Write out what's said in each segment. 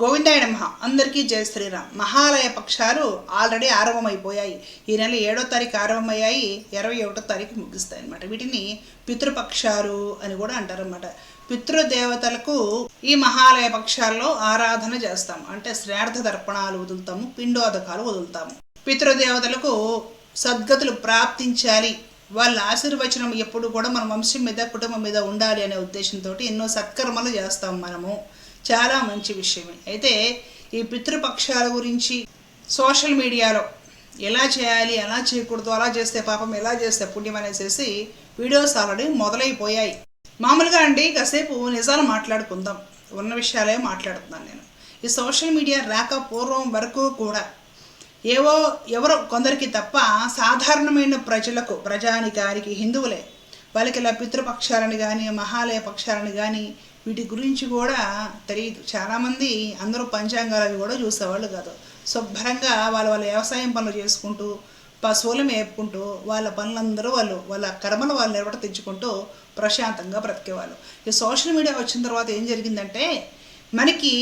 గోవిందాయ నమః. అందరికీ జయ శ్రీరామ్. మహాలయ పక్షాలు ఆల్రెడీ ఆరంభమైపోయాయి. ఈ నెల ఏడో తారీఖు ఆరంభమయ్యాయి. ఇరవై ఒకటో తారీఖు ముగిస్తాయి అనమాట వీటిని పితృపక్షాలు అని కూడా అంటారన్నమాట. పితృదేవతలకు ఈ మహాలయ పక్షాల్లో ఆరాధన చేస్తాం. అంటే శ్రార్థ తర్పణాలు వదులుతాము పిండోదకాలు వదులుతాము. పితృదేవతలకు సద్గతులు ప్రాప్తించాలి. వాళ్ళ ఆశీర్వచనం ఎప్పుడు కూడా మన వంశం మీద కుటుంబం మీద ఉండాలి అనే ఉద్దేశంతో ఎన్నో సత్కర్మలు చేస్తాం మనము. చాలా మంచి విషయమే. అయితే ఈ పితృపక్షాల గురించి సోషల్ మీడియాలో ఎలా చేయాలి ఎలా చేయకూడదు అలా చేస్తే పాపం ఎలా చేస్తే పుణ్యం అనేసి వీడియోస్ ఆల్రెడీ మొదలైపోయాయి. మామూలుగా అండి కాసేపు నిజాలు మాట్లాడుకుందాం. ఉన్న విషయాలే మాట్లాడుతున్నాను నేను. ఈ సోషల్ మీడియా రాక పూర్వం వరకు కూడా ఏవో ఎవరో కొందరికి తప్ప సాధారణమైన ప్రజలకు ప్రజానికానికి హిందువులే వాళ్ళకి ఇలా పితృపక్షాలని కానీ మహాలయ పక్షాలని కానీ వీటి గురించి కూడా తెలియదు చాలామంది అందరూ పంచాంగాలు కూడా చూసేవాళ్ళు కాదు. శుభ్రంగా వాళ్ళ వాళ్ళ వ్యవసాయం పనులు చేసుకుంటూ పశువులు మేపుకుంటూ వాళ్ళ పనులందరూ వాళ్ళు వాళ్ళ కర్మలు వాళ్ళు తెచ్చుకుంటూ ప్రశాంతంగా బ్రతికేవాళ్ళు. ఈ సోషల్ మీడియా వచ్చిన తర్వాత ఏం జరిగిందంటే మనకి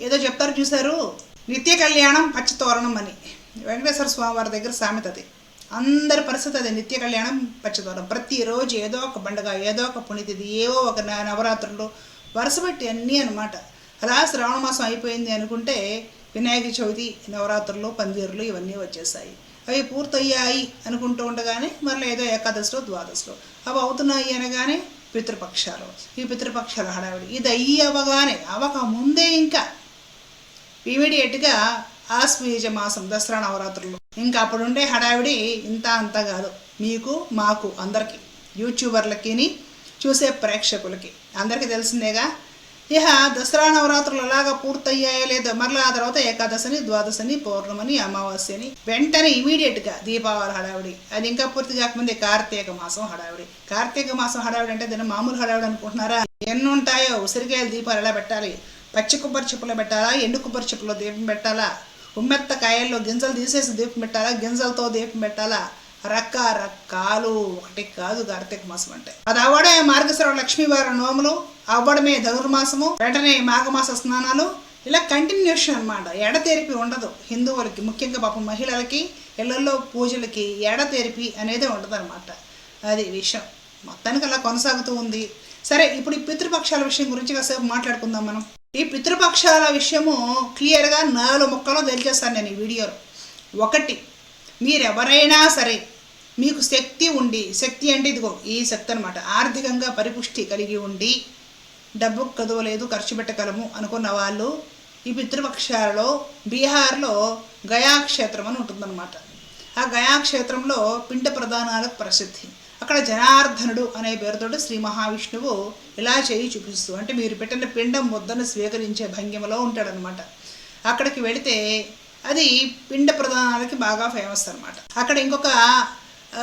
ఏదో చెప్తారు చూశారు? నిత్య కళ్యాణం పచ్చతోరణం అని. వెంకటేశ్వర స్వామి వారి దగ్గర సామెత అది. అందరి పరిస్థితి అది. నిత్య కళ్యాణం పచ్చతోరణం ప్రతిరోజు ఏదో ఒక పండుగ ఏదో ఒక పుణ్యతిథి ఏవో ఒక నవరాత్రులు వరుసపెట్టి అన్నీ అనమాట అలా శ్రావణ మాసం అయిపోయింది అనుకుంటే వినాయక చవితి నవరాత్రులు పందిరులు ఇవన్నీ వచ్చేసాయి. అవి పూర్తయ్యాయి అనుకుంటూ ఉండగానే మరలా ఏదో ఏకాదశిలో ద్వాదశిలో. అవి అవుతున్నాయి అనగానే పితృపక్షాలు. ఈ పితృపక్షాలు హడావిడి. ఇది అయ్యి అవ్వగానే అవ్వక ముందే ఇంకా ఇమీడియట్గా ఆశ్వీజ మాసం దసరా నవరాత్రులు ఇంకా అప్పుడు ఉండే హడావిడి ఇంత అంత కాదు. మీకు మాకు అందరికీ యూట్యూబర్లకి చూసే ప్రేక్షకులకి. అందరికీ తెలిసిందేగా? ఇహ దసరా నవరాత్రులు అలాగా పూర్తయ్యాయో లేదో మరలా ఆ తర్వాత ఏకాదశని ద్వాదశని పౌర్ణమని అమావాస్యని వెంటనే ఇమీడియట్గా దీపావళి హడావిడి. అది ఇంకా పూర్తి కాకముందే కార్తీక మాసం హడావిడి. కార్తీక మాసం హడావిడి అంటే దాన్ని మామూలు హడావిడి అనుకుంటున్నారా? ఎన్ని ఉంటాయో ఉసిరికాయల దీపాలు ఎలా పెట్టాలి? పచ్చి కొబ్బరి చెప్పులో పెట్టాలా? ఎండు కొబ్బరి చెప్పులో దీపం పెట్టాలా? ఉమ్మెత్త కాయల్లో గింజలు తీసేసి దీపం పెట్టాలా? గింజలతో దీపం పెట్టాలా? రకరకాలు. ఒకటి కాదు కార్తీక మాసం అంటే. అది అవ్వడమే మార్గశిర లక్ష్మీవారి నోములు అవ్వడమే ధనుర్మాసము వెంటనే మాఘమాస స్నానాలు. ఇలా కంటిన్యూషన్ అన్నమాట. ఎడతెరిపి ఉండదు. హిందువులకి ముఖ్యంగా పాపం మహిళలకి ఇళ్ళలో పూజలకి ఎడతెరిపి అనేది ఉండదు అనమాట అది విషయం. మొత్తానికి అలా కొనసాగుతూ ఉంది. సరే ఇప్పుడు ఈ పితృపక్షాల విషయం గురించి కాసేపు మాట్లాడుకుందాం మనం. ఈ పితృపక్షాల విషయము క్లియర్గా నాలుగు ముక్కలో తెలిచేస్తాను నేను ఈ వీడియోలో. ఒకటి మీరెవరైనా సరే మీకు శక్తి ఉండి శక్తి అంటే ఇదిగో ఈ శక్తి అనమాట ఆర్థికంగా పరిపుష్టి కలిగి ఉండి డబ్బు కదవలేదు ఖర్చు పెట్టగలము అనుకున్న వాళ్ళు ఈ పితృపక్షాలలో బీహార్లో గయాక్షేత్రం అని ఉంటుందన్నమాట. ఆ గయాక్షేత్రంలో పిండ ప్రధానాలకు ప్రసిద్ధి. అక్కడ జనార్దనుడు అనే పేరుతోటి శ్రీ మహావిష్ణువు ఇలా చేయి చూపిస్తూ అంటే మీరు పెట్టిన పిండం ముద్దను స్వీకరించే భంగిమలో ఉంటాడనమాట అక్కడికి వెళితే అది పిండ ప్రధానాలకి బాగా ఫేమస్ అనమాట అక్కడ ఇంకొక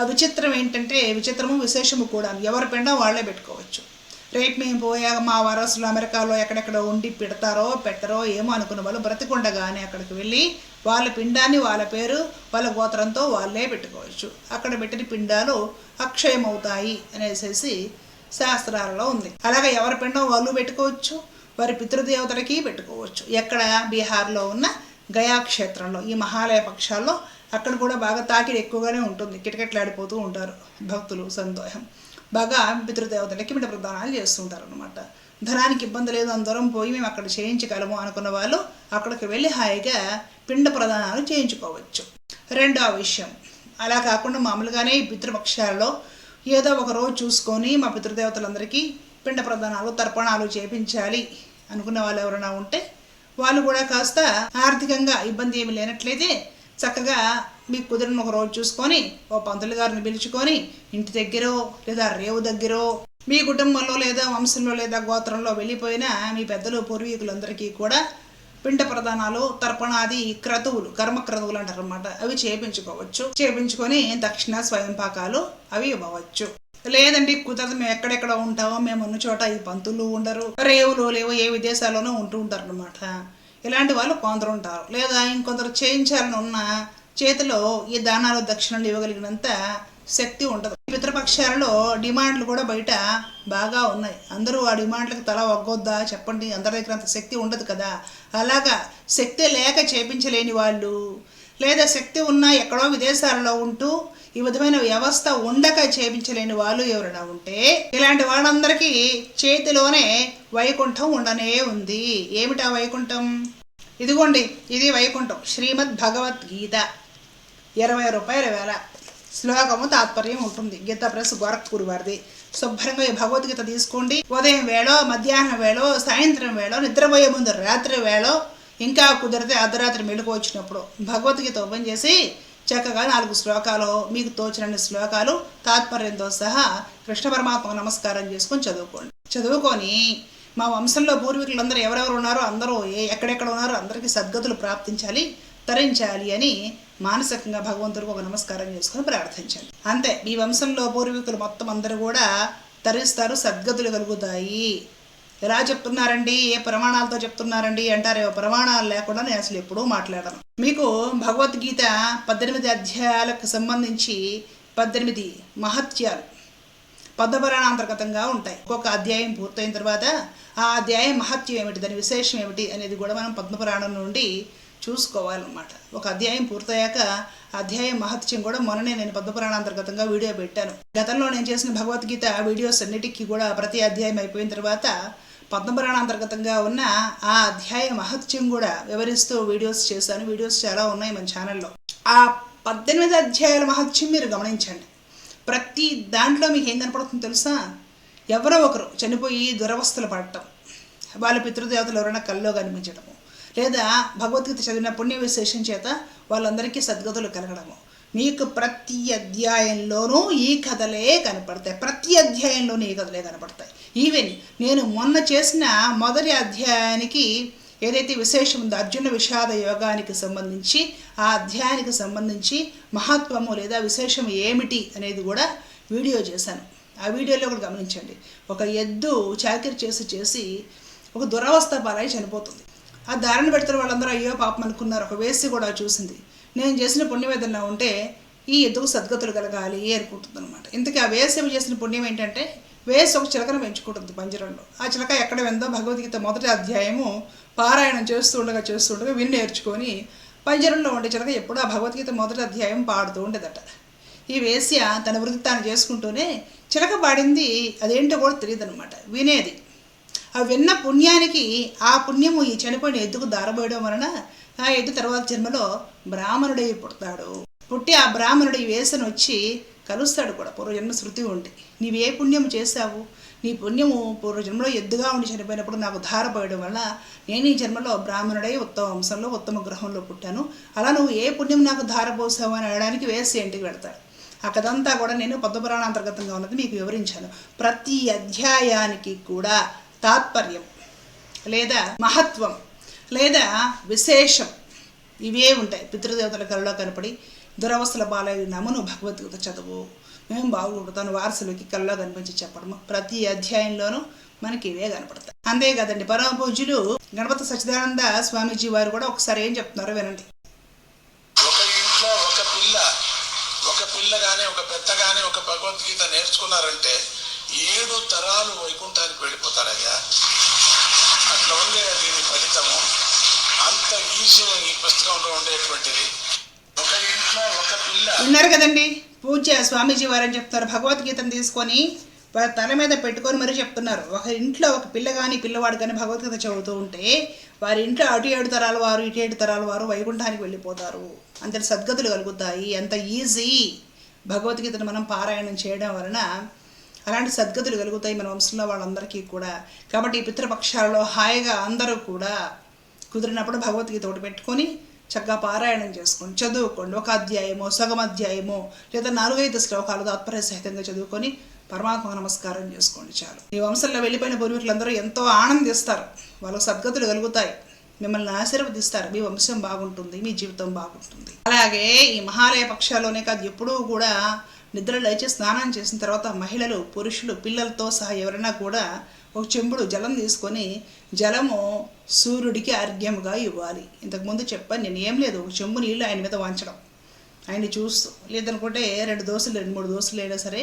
విచిత్రం ఏంటంటే విచిత్రము విశేషము కూడా. ఎవరి పిండం వాళ్ళే పెట్టుకోవచ్చు. రేపు మేము పోయాక మా వారసులు అమెరికాలో ఎక్కడెక్కడ ఉండి పెడతారో పెట్టరో ఏమో అనుకున్న వాళ్ళు బ్రతికుండగానే అక్కడికి వెళ్ళి వాళ్ళ పిండాన్ని వాళ్ళ పేరు వాళ్ళ గోత్రంతో వాళ్ళే పెట్టుకోవచ్చు. అక్కడ పెట్టిన పిండాలు అక్షయమవుతాయి అనేసి శాస్త్రాలలో ఉంది. అలాగే ఎవరి పిండం వాళ్ళు పెట్టుకోవచ్చు వారి పితృదేవతలకి పెట్టుకోవచ్చు. ఎక్కడ? బీహార్లో ఉన్న గయా క్షేత్రంలో ఈ మహాలయ పక్షాల్లో. అక్కడ కూడా బాగా తాకిడి ఎక్కువగానే ఉంటుంది. కిటకెట్లాడిపోతూ ఉంటారు భక్తులు సంతోషం. బాగా పితృదేవతలకి పిండ ప్రదానాలు చేస్తుంటారు అనమాట ధనానికి ఇబ్బంది లేదు అందరం పోయి మేము అక్కడ చేయించగలము అనుకున్న వాళ్ళు అక్కడికి వెళ్ళి హాయిగా పిండ ప్రదానాలు చేయించుకోవచ్చు. రెండో విషయం అలా కాకుండా మామూలుగానే ఈ పితృపక్షాలలో ఏదో ఒక రోజు చూసుకొని మా పితృదేవతలందరికీ పిండ ప్రదానాలు తర్పణాలు చేపించాలి అనుకున్న వాళ్ళు ఎవరైనా ఉంటే వాళ్ళు కూడా కాస్త ఆర్థికంగా ఇబ్బంది ఏమి లేనట్లయితే చక్కగా మీకు కుదిరిన ఒక రోజు చూసుకొని ఓ పంతులు గారిని పిలుచుకొని ఇంటి దగ్గరో లేదా రేవు దగ్గరో మీ కుటుంబంలో లేదా వంశంలో లేదా గోత్రంలో వెళ్ళిపోయిన మీ పెద్దలు పూర్వీకులందరికీ కూడా పిండ ప్రధానాలు తర్పణాది క్రతువులు కర్మ క్రతువులు అంటారు అనమాట అవి చేపించుకోవచ్చు. చేపించుకొని దక్షిణ స్వయం పాకాలు అవి ఇవ్వవచ్చు. లేదండి కుదరదు మేము ఎక్కడెక్కడ ఉంటామో మేము ఉన్న చోట ఈ పంతులు ఉండరు. రేవులు లేవో ఏ విదేశాల్లోనూ ఉంటూ ఉంటారు అనమాట ఇలాంటి వాళ్ళు కొందరు ఉంటారు. లేదా ఇంకొందరు చేయించాలని ఉన్న చేతిలో ఈ దానాలు దక్షిణలు ఇవ్వగలిగినంత శక్తి ఉండదు పితృపక్షాలలో డిమాండ్లు కూడా బయట బాగా ఉన్నాయి. అందరూ ఆ డిమాండ్లకు తల ఒగ్గొద్దా? చెప్పండి. అందరి దగ్గర అంత శక్తి ఉండదు కదా? అలాగా శక్తి లేక చేపించలేని వాళ్ళు లేదా శక్తి ఉన్నా ఎక్కడో విదేశాలలో ఉంటూ ఈ విధమైన వ్యవస్థ ఉండక చేపించలేని వాళ్ళు ఎవరైనా ఉంటే ఇలాంటి వాళ్ళందరికీ చేతిలోనే వైకుంఠం ఉండనే ఉంది. ఏమిటా వైకుంఠం? ఇదిగోండి ఇది వైకుంఠం. శ్రీమద్ భగవద్గీత ఇరవై రూపాయల వేల శ్లోకము తాత్పర్యం ఉంటుంది. గీతా ప్రెస్ గోరఖ్పూర్ వారిది. శుభ్రంగా ఈ భగవద్గీత తీసుకోండి. ఉదయం వేళ మధ్యాహ్నం వేళో సాయంత్రం వేళో నిద్రపోయే ముందు రాత్రి వేళో ఇంకా కుదిరితే అర్ధరాత్రి మెళుకు వచ్చినప్పుడు భగవద్గీత ఓపెన్ చేసి చక్కగా నాలుగు శ్లోకాలు మీకు తోచినన్ని శ్లోకాలు తాత్పర్యంతో సహా కృష్ణ పరమాత్మకు నమస్కారం చేసుకొని చదువుకోండి. చదువుకొని మా వంశంలో పూర్వీకులందరూ ఎవరెవరు ఉన్నారో అందరూ ఏ ఎక్కడెక్కడ ఉన్నారో అందరికీ సద్గతులు ప్రాప్తించాలి. తరించాలి అని మానసికంగా భగవంతుడికి ఒక నమస్కారం చేసుకొని ప్రార్థించాలి అంతే మీ వంశంలో పూర్వీకులు మొత్తం అందరూ కూడా తరిస్తారు సద్గతులు కలుగుతాయి. ఎలా చెప్తున్నారండి? ఏ ప్రమాణాలతో చెప్తున్నారండి? అంటారే ప్రమాణాలు లేకుండా నేను అసలు ఎప్పుడూ మాట్లాడను. మీకు భగవద్గీత పద్దెనిమిది అధ్యాయాలకు సంబంధించి పద్దెనిమిది మహత్యాలు పద్మపురాణాంతర్గతంగా ఉంటాయి. ఒక్కొక్క అధ్యాయం పూర్తయిన తర్వాత ఆ అధ్యాయం మహత్యం ఏమిటి? దాని విశేషం ఏమిటి? అనేది కూడా మనం పద్మపురాణం నుండి చూసుకోవాలన్నమాట. ఒక అధ్యాయం పూర్తయ్యాక అధ్యాయం మహత్యం కూడా మొన్ననే నేను పద్మపురాణాంతర్గతంగా వీడియో పెట్టాను. గతంలో నేను చేసిన భగవద్గీత వీడియోస్ అన్నిటికీ కూడా ప్రతి అధ్యాయం అయిపోయిన తర్వాత పద్మపురాణాంతర్గతంగా ఉన్న ఆ అధ్యాయ మహత్యం కూడా వివరిస్తూ వీడియోస్ చేశాను. వీడియోస్ చాలా ఉన్నాయి మన ఛానల్లో. ఆ పద్దెనిమిది అధ్యాయాల మహత్యం మీరు గమనించండి. ప్రతి దాంట్లో మీకు ఏం కనపడుతుందో తెలుసా? ఎవరో ఒకరు చనిపోయి దురవస్థలు పడటం. వాళ్ళ పితృదేవతలు ఎవరైనా కల్లో కనిపించడం లేదా భగవద్గీత చదివిన పుణ్య విశేషం చేత వాళ్ళందరికీ సద్గతులు కలగడము. మీకు ప్రతి అధ్యాయంలోనూ ఈ కథలే కనపడతాయి. ప్రతి అధ్యాయంలోనూ ఈ కథలే కనపడతాయి. ఈవెన్ నేను మొన్న చేసిన మొదటి అధ్యాయానికి ఏదైతే విశేషం ఉందో అర్జున విషాద యోగానికి సంబంధించి ఆ అధ్యాయానికి సంబంధించి మహత్వము లేదా విశేషం ఏమిటి అనేది కూడా వీడియో చేశాను. ఆ వీడియోలో కూడా గమనించండి. ఒక ఎద్దు చాకరీ చేసి చేసి ఒక దురవస్థ పాలై చనిపోతుంది. ఆ దారిని పెడుతున్న వాళ్ళందరూ అయ్యో పాపం అనుకున్నారు ఒక వేసి కూడా చూసింది. నేను చేసిన పుణ్యం ఉంటే ఈ ఎద్దుకు సద్గతులు కలగాలి అనుకుంటుంది అనమాట ఇంతకీ ఆ వేసవి చేసిన పుణ్యం ఏంటంటే వేసి ఒక చిలకను పెంచుకుంటుంది పంజరంలో. ఆ చిలక ఎక్కడ వెందో భగవద్గీత మొదటి అధ్యాయము పారాయణం చేస్తూ ఉండగా చేస్తూ ఉండగా విని నేర్చుకొని పంజరంలో ఉండే చిలక ఎప్పుడూ ఆ భగవద్గీత మొదటి అధ్యాయం పాడుతూ ఉండేదట. ఈ వేశ్య తన వృత్తి తాను చేసుకుంటూనే చిలక పాడింది అదేంటో కూడా తెలియదు అనమాట వినేది. ఆ విన్న పుణ్యానికి ఆ పుణ్యము ఈ చనిపోయిన ఎద్దుకు దారబోయడం వలన ఆ ఎద్దు తర్వాత జన్మలో బ్రాహ్మణుడై పుడతాడు. పుట్టి ఆ బ్రాహ్మణుడు ఈ వేసను వచ్చి కలుస్తాడు కూడా. పూర్వజన్మ శృతి ఉంటే. నీవు ఏ పుణ్యం చేశావు? నీ పుణ్యము పూర్వజన్మలో ఎద్దుగా ఉండి చనిపోయినప్పుడు నాకు ధారపోయడం వల్ల నేను ఈ జన్మలో బ్రాహ్మణుడై ఉత్తమ వంశంలో ఉత్తమ గ్రహంలో పుట్టాను. అలా నువ్వు ఏ పుణ్యం నాకు ధారపోసావు అని అనడానికి వేసి ఇంటికి వెళ్తాడు. ఆ కథంతా కూడా నేను పద్మపురాణాంతర్గతంగా ఉన్నది మీకు వివరించాను. ప్రతి అధ్యాయానికి కూడా తాత్పర్యం లేదా మహత్వం లేదా విశేషం. ఇవే ఉంటాయి. పితృదేవతల కళలో కనపడి దురవస్థల బాలయ్య నమను భగవద్గీత చదువు. మేము బాగుంటాను వారసులకి కళ్ళలో కనిపించి చెప్పడము. ప్రతి అధ్యాయంలోనూ మనకి ఇవే కనపడతాయి. అంతే కదండి పరమ పూజ్యులు గణపతి సచిదానంద స్వామీజీ వారు కూడా ఒకసారి ఏం చెప్తున్నారో వినండి. ఒక ఇంట్లో ఒక పిల్ల ఒక పిల్లగానే ఒక పెద్ద గాని ఒక భగవద్గీత నేర్చుకున్నారంటే ఏడు తరాలు వైకుంఠానికి వెళ్ళిపోతారయ్యా. అట్లా ఉండే దీని ఫలితము అంత ఈజీగా ఈ పుస్తకంలో ఉండేటువంటిది. ఒక ఇంట్లో ఒక పిల్ల. ఉన్నారు కదండి. పూజ స్వామీజీ వారు అని భగవద్గీతను తీసుకొని తల మీద పెట్టుకొని మరీ చెప్తున్నారు. ఒక ఇంట్లో ఒక పిల్ల కానీ పిల్లవాడు కానీ భగవద్గీత చదువుతూ ఉంటే వారి ఇంట్లో అటు ఏడు తరాల వారు ఇటు ఏడు తరాల వారు వైకుంఠానికి వెళ్ళిపోతారు. అంతటి సద్గతులు కలుగుతాయి. అంత ఈజీ. భగవద్గీతను మనం పారాయణం చేయడం వలన అలాంటి సద్గతులు కలుగుతాయి మన వంశంలో వాళ్ళందరికీ కూడా. కాబట్టి ఈ పితృపక్షాలలో హాయిగా అందరూ కూడా కుదిరినప్పుడు భగవద్గీత ఒకటి పెట్టుకొని చక్కగా పారాయణం చేసుకోండి చదువుకోండి. ఒక అధ్యాయమో సగం అధ్యాయమో లేదా నాలుగైదు శ్లోకాలు తాత్పర్య సహితంగా చదువుకొని పరమాత్మ నమస్కారం చేసుకోండి చాలు. ఈ వంశంలో వెళ్ళిపోయిన పూర్వీకులందరూ ఎంతో ఆనందిస్తారు. వాళ్ళకు సద్గతులు కలుగుతాయి. మిమ్మల్ని ఆశీర్వదిస్తారు. మీ వంశం బాగుంటుంది మీ జీవితం బాగుంటుంది. అలాగే ఈ మహాలయ పక్షాల్లోనే కాదు ఎప్పుడూ కూడా నిద్ర లేచి స్నానం చేసిన తర్వాత మహిళలు పురుషులు పిల్లలతో సహా ఎవరైనా కూడా ఒక చెంబుడు జలం తీసుకొని జలము సూర్యుడికి అర్ఘ్యముగా ఇవ్వాలి. ఇంతకుముందు చెప్పాను నేను ఏం లేదు ఒక చెంబు నీళ్ళు ఆయన మీద వంచడం. ఆయన్ని చూస్తూ లేదనుకుంటే రెండు దోశలు రెండు మూడు దోశలు అయినా సరే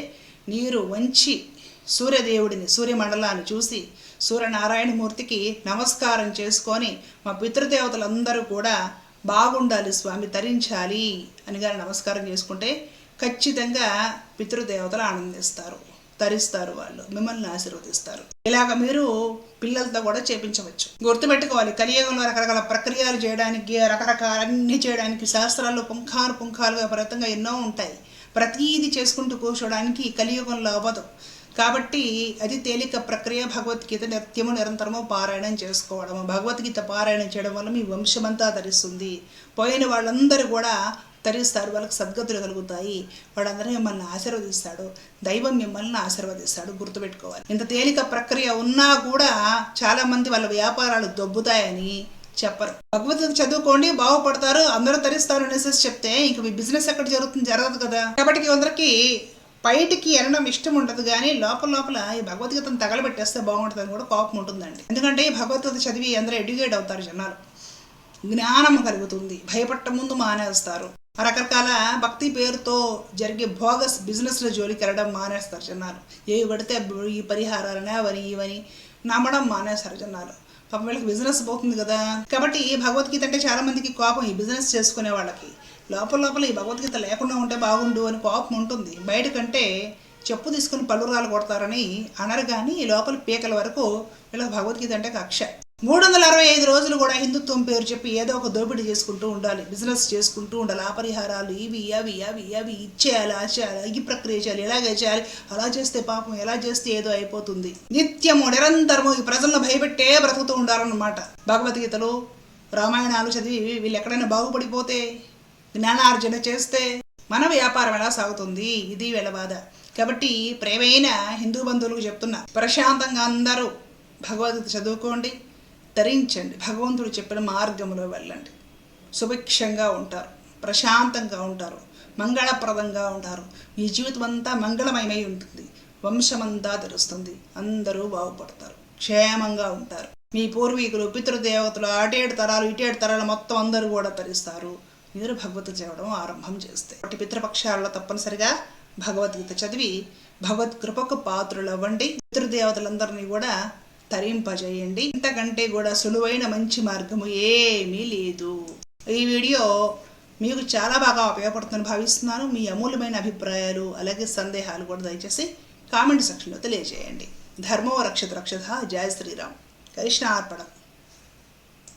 నీరు వంచి సూర్యదేవుడిని సూర్యమండలాన్ని చూసి సూర్యనారాయణమూర్తికి నమస్కారం చేసుకొని మా పితృదేవతలందరూ కూడా బాగుండాలి స్వామి తరించాలి అని గాని నమస్కారం చేసుకుంటే ఖచ్చితంగా పితృదేవతలు ఆనందిస్తారు తరిస్తారు వాళ్ళు మిమ్మల్ని ఆశీర్వదిస్తారు. ఇలాగ మీరు పిల్లలతో కూడా చేపించవచ్చు. గుర్తుపెట్టుకోవాలి కలియుగంలో రకరకాల ప్రక్రియలు చేయడానికి రకరకాల అన్ని చేయడానికి శాస్త్రాలు పుంఖాను పుంఖాలుగా ప్రయత్నంగా ఎన్నో ఉంటాయి. ప్రతీది చేసుకుంటూ కూర్చోడానికి కలియుగంలో అవ్వదు. కాబట్టి అది తేలిక ప్రక్రియ భగవద్గీత నిత్యము నిరంతరము పారాయణం చేసుకోవడము. భగవద్గీత పారాయణం చేయడం వల్ల మీ వంశమంతా ధరిస్తుంది పోయిన వాళ్ళందరూ కూడా తరిస్తారు వాళ్ళకి సద్గతులు కలుగుతాయి. వాడందరూ మిమ్మల్ని ఆశీర్వదిస్తాడు. దైవం మిమ్మల్ని ఆశీర్వదిస్తాడు. గుర్తుపెట్టుకోవాలి. ఇంత తేలిక ప్రక్రియ ఉన్నా కూడా చాలా మంది వాళ్ళ వ్యాపారాలు దొబ్బుతాయని చెప్పరు. భగవద్గీత చదువుకోండి బాగుపడతారు అందరూ తరిస్తారు అనేసి చెప్తే ఇంక మీ బిజినెస్ ఎక్కడ జరుగుతుంది? జరగదు కదా. కాబట్టి అందరికి బయటికి ఎనడం ఇష్టం ఉండదు కానీ లోపల లోపల ఈ భగవద్గీతను తగలబెట్టేస్తే బాగుంటుందని కూడా కోపం ఉంటుందండి. ఎందుకంటే ఈ భగవద్గీత చదివి అందరూ ఎడ్యుకేట్ అవుతారు జనాలు. జ్ఞానం కలుగుతుంది. భయపడటం ముందు మానేస్తారు. రకరకాల భక్తి పేరుతో జరిగే భోగస్ బిజినెస్ల జోలికి వెళ్ళడం మానేస్తారు జనాలు. ఏవి పడితే ఈ పరిహారాలని అవని ఇవని నమ్మడం మానేస్తారు జనాలు. పాపం వీళ్ళకి బిజినెస్ పోతుంది కదా. కాబట్టి ఈ భగవద్గీత అంటే చాలా మందికి కోపం ఈ బిజినెస్ చేసుకునే వాళ్ళకి. లోపల లోపల ఈ భగవద్గీత లేకుండా ఉంటే బాగుండు అని కోపం ఉంటుంది. బయట కంటే చెప్పు తీసుకుని పళ్ళురాలు కొడతారని అనరు కానీ ఈ లోపల పీకల వరకు వీళ్ళకి భగవద్గీత అంటే కక్ష మూడు వందల అరవై ఐదు రోజులు కూడా హిందుత్వం పేరు చెప్పి ఏదో ఒక దోపిడీ చేసుకుంటూ ఉండాలి. బిజినెస్ చేసుకుంటూ ఉండాలి. ఆ పరిహారాలు ఇవి అవి అవి అవి ఇచ్చేయాలి ఆ చేయాలి ఈ ప్రక్రియ చేయాలి ఎలాగే చేయాలి. అలా చేస్తే పాపం ఎలా చేస్తే ఏదో అయిపోతుంది. నిత్యము నిరంతరము ఈ ప్రజలను భయపెట్టే బ్రతుకుతూ ఉండాలన్నమాట. భగవద్గీతలు రామాయణాలు చదివి వీళ్ళు ఎక్కడైనా బాగుపడిపోతే జ్ఞానార్జన చేస్తే మన వ్యాపారం ఎలా సాగుతుంది? ఇది వీళ్ళ బాధ. కాబట్టి ప్రేమైన హిందూ బంధువులకు చెప్తున్నా ప్రశాంతంగా అందరూ భగవద్గీత చదువుకోండి. ధరించండి భగవంతుడు చెప్పిన మార్గంలో వెళ్ళండి. సుభిక్షంగా ఉంటారు. ప్రశాంతంగా ఉంటారు. మంగళప్రదంగా ఉంటారు. మీ జీవితం అంతా మంగళమయమై ఉంటుంది. వంశమంతా తెలుస్తుంది. అందరూ బాగుపడతారు. క్షేమంగా ఉంటారు. మీ పూర్వీకులు పితృదేవతలు అటేడు తరాలు ఇటేడు తరాలు మొత్తం అందరూ కూడా తరిస్తారు మీరు భగవద్గీత చదవడం ఆరంభం చేస్తే. వాటి పితృపక్షాలలో తప్పనిసరిగా భగవద్గీత చదివి భగవద్ కృపకు పాత్రులు అవ్వండి పితృదేవతలందరినీ కూడా తరింపజేయండి. ఇంతకంటే కూడా సులువైన మంచి మార్గము ఏమీ లేదు. ఈ వీడియో మీకు చాలా బాగా ఉపయోగపడుతుందని భావిస్తున్నాను. మీ అమూల్యమైన అభిప్రాయాలు అలాగే సందేహాలు కూడా దయచేసి కామెంట్ సెక్షన్లో తెలియజేయండి. ధర్మో రక్షత రక్షత. జయ శ్రీరామ్. కృష్ణ అర్పణం